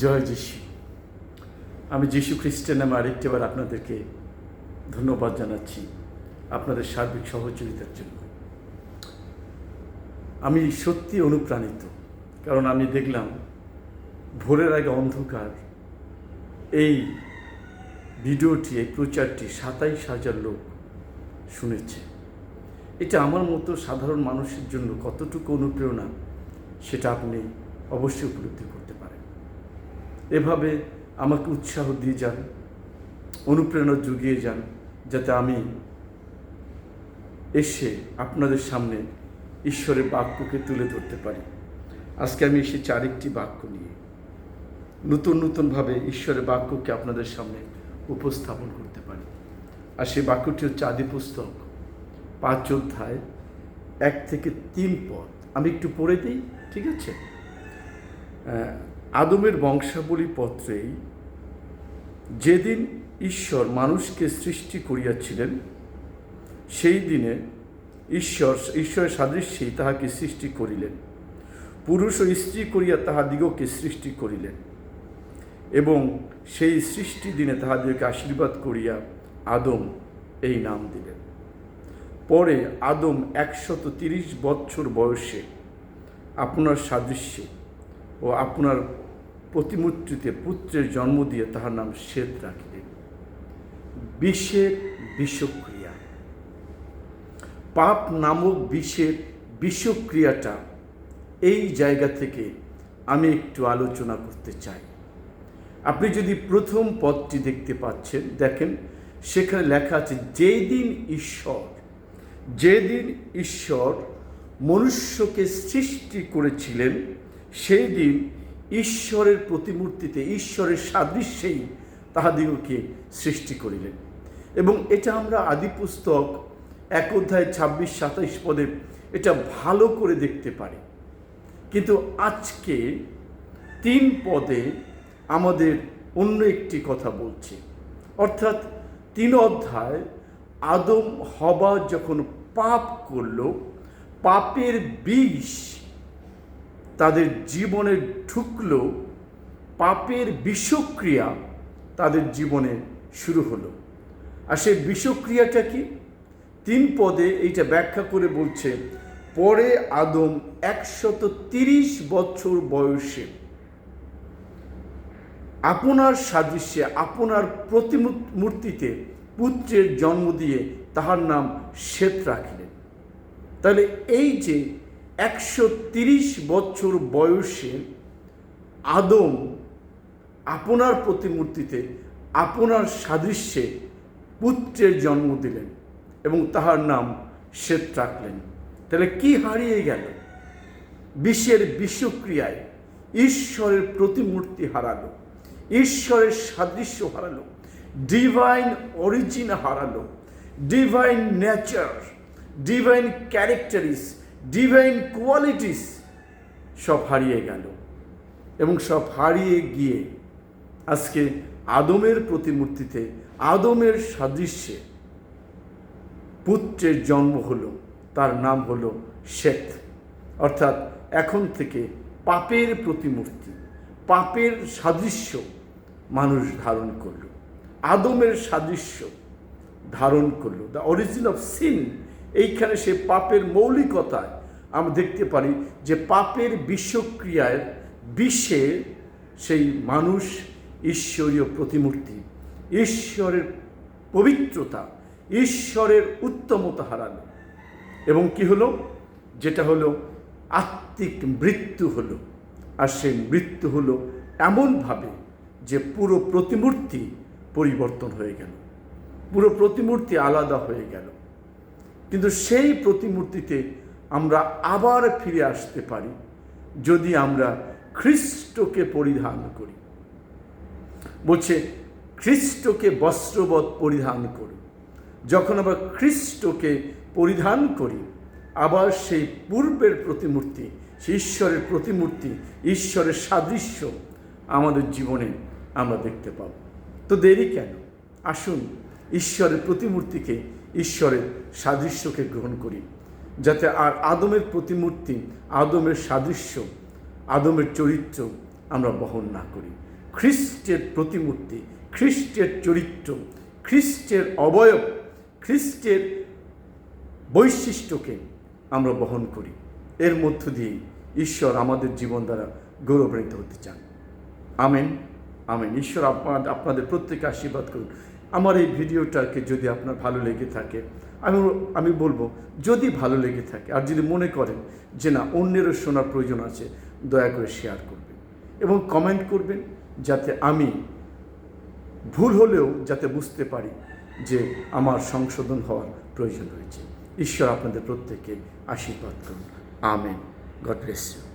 জয় যিশু। আমি যিশু খ্রিস্টের নামে আরেকটিবার আপনাদেরকে ধন্যবাদ জানাচ্ছি আপনাদের সার্বিক সহযোগিতার জন্য। আমি সত্যি অনুপ্রাণিত, কারণ আমি দেখলাম ভোরের আগে অন্ধকার। এই ভিডিওটি, এই প্রচারটি সাতাইশ হাজার লোক শুনেছে। এটা আমার মতো সাধারণ মানুষের জন্য কতটুকু অনুপ্রেরণা, সেটা আপনি অবশ্যই উপলব্ধি করতে পারেন এভাবে আমাকে উৎসাহ দিয়ে যান, অনুপ্রেরণা জুগিয়ে যান, যাতে আমি এসে আপনাদের সামনে ঈশ্বরের বাক্যকে তুলে ধরতে পারি। আজকে আমি এসেছি আরেকটি বাক্য নিয়ে নতুন নতুনভাবে ঈশ্বরের বাক্যকে আপনাদের সামনে উপস্থাপন করতে পারি। আর সেই বাক্যটি হচ্ছে আদি পুস্তক, পাঁচ অধ্যায়, এক থেকে তিন পদ। আমি একটু পড়ে দিই, ঠিক আছে? আদমের বংশাবলী পত্রেই যেদিন ঈশ্বর মানুষকে সৃষ্টি করিয়াছিলেন, সেই দিনে ঈশ্বর, ঈশ্বরের সাদৃশ্যেই তাহাকে সৃষ্টি করিলেন। পুরুষ ও স্ত্রী করিয়া তাহাদিগকে সৃষ্টি করিলেন এবং সেই সৃষ্টি দিনে তাহাদেরকে আশীর্বাদ করিয়া আদম এই নাম দিলেন। পরে আদম একশত তিরিশ বৎসর বয়সে আপনার সাদৃশ্যে ও আপনার প্রতিমূর্তিতে পুত্রের জন্ম দিয়ে তাহার নাম শ্বেত রাখিলেন বিষের বিষক্রিয়া। পাপ নামক বিষের বিষক্রিয়াটা এই জায়গা থেকে আমি একটু আলোচনা করতে চাই। আপনি যদি প্রথম পদটি দেখতে পাচ্ছেন, দেখেন, সেখানে লেখা আছে যেই দিন ঈশ্বর, যেদিন ঈশ্বর মনুষ্যকে সৃষ্টি করেছিলেন সেই দিন ঈশ্বরের প্রতিমূর্তিতে, ঈশ্বরের সাদৃশ্যেই তাহাদিগকে সৃষ্টি করিলেন। এবং এটা আমরা আদি পুস্তক এক অধ্যায় ছাব্বিশ, সাতাইশ পদে এটা ভালো করে দেখতে পারি। কিন্তু আজকে তিন পদে আমাদের অন্য একটি কথা বলছে। অর্থাৎ তিন অধ্যায়, আদম, হবা যখন পাপ করল, পাপের বিষ তাদের জীবনে ঢুকলো, পাপের বিষক্রিয়া তাদের জীবনে শুরু হলো। আর সেই বিষক্রিয়াটা কি? তিন পদে এইটা ব্যাখ্যা করে বলছে, পরে আদম একশত তিরিশ বছর বয়সে আপনার সাদৃশ্যে, আপনার প্রতিমূর্তিতে পুত্রের জন্ম দিয়ে তাহার নাম শ্বেত রাখিলেন। তাহলে এই যে একশো তিরিশ বছর বয়সে আদম আপনার প্রতিমূর্তিতে আপনার সাদৃশ্যে পুত্রের জন্ম দিলেন এবং তাহার নাম শ্বেত রাখলেন। তাহলে কি হারিয়ে গেল? বিশ্বের বিষক্রিয়ায় ঈশ্বরের প্রতিমূর্তি হারালো, ঈশ্বরের সাদৃশ্য হারালো ডিভাইন অরিজিন হারালো divine nature divine characteristics divine qualities সব হারিয়ে গেল এবং সব হারিয়ে গিয়ে আজকে আদমের প্রতিমূর্তিতে, আদমের সাদৃশ্যে পুত্রের জন্ম হলো, তার নাম হলো শেখ। অর্থাৎ এখন থেকে পাপের প্রতিমূর্তি, পাপের সাদৃশ্য মানুষ ধারণ করল। আদমের সাদৃশ্য ধারণ করল। দ্য অরিজিন অফ সিন এইখানে সে পাপের মৌলিকতায় আমরা দেখতে পারি যে পাপের বিশ্বক্রিয়ায় বিশ্বে সেই মানুষ ঈশ্বরীয় প্রতিমূর্তি, ঈশ্বরের পবিত্রতা, ঈশ্বরের উত্তমতা হারালো। এবং কি হলো? যেটা হলো, আত্মিক মৃত্যু হলো। আর সেই মৃত্যু হলো এমনভাবে যে পুরো প্রতিমূর্তি পরিবর্তন হয়ে গেল। পুরো প্রতিমূর্তি আলাদা হয়ে গেল। কিন্তু সেই প্রতিমূর্তিতে আমরা আবার ফিরে আসতে পারি যদি আমরা খ্রিস্টকে পরিধান করি। বলছে, খ্রিস্টকে বস্ত্রবধ পরিধান করি। যখন আমরা খ্রিস্টকে পরিধান করি, আবার সেই পূর্বের প্রতিমূর্তি, সেই ঈশ্বরের প্রতিমূর্তি, ঈশ্বরের সাদৃশ্য আমাদের জীবনে আমরা দেখতে পাব। তো দেরি কেন? আসুন ঈশ্বরের প্রতিমূর্তিকে ঈশ্বরের সাদৃশ্যকে গ্রহণ করি, যাতে আর আদমের প্রতিমূর্তি, আদমের সাদৃশ্য, আদমের চরিত্র আমরা বহন না করি। খ্রিস্টের প্রতিমূর্তি, খ্রিস্টের চরিত্র, খ্রিস্টের অবয়ব, খ্রিস্টের বৈশিষ্ট্যকে আমরা বহন করি। এর মধ্য দিয়ে ঈশ্বর আমাদের জীবন দ্বারা গৌরবান্বিত হতে চান। Amen amen. ঈশ্বর আপনাদের প্রত্যেকে আশীর্বাদ করুন। আমার এই ভিডিওটাকে যদি আপনার ভালো লেগে থাকে, আমি আমি বলব যদি ভালো লেগে থাকে, আর যদি মনে করেন যে না, অন্যেরও শোনার প্রয়োজন আছে, দয়া করে শেয়ার করবেন এবং কমেন্ট করবেন যাতে আমি ভুল হলেও যাতে বুঝতে পারি যে আমার সংশোধন হওয়ার প্রয়োজন রয়েছে। ঈশ্বর আপনাদের প্রত্যেককে আশীর্বাদ করুন। আমেন। God bless you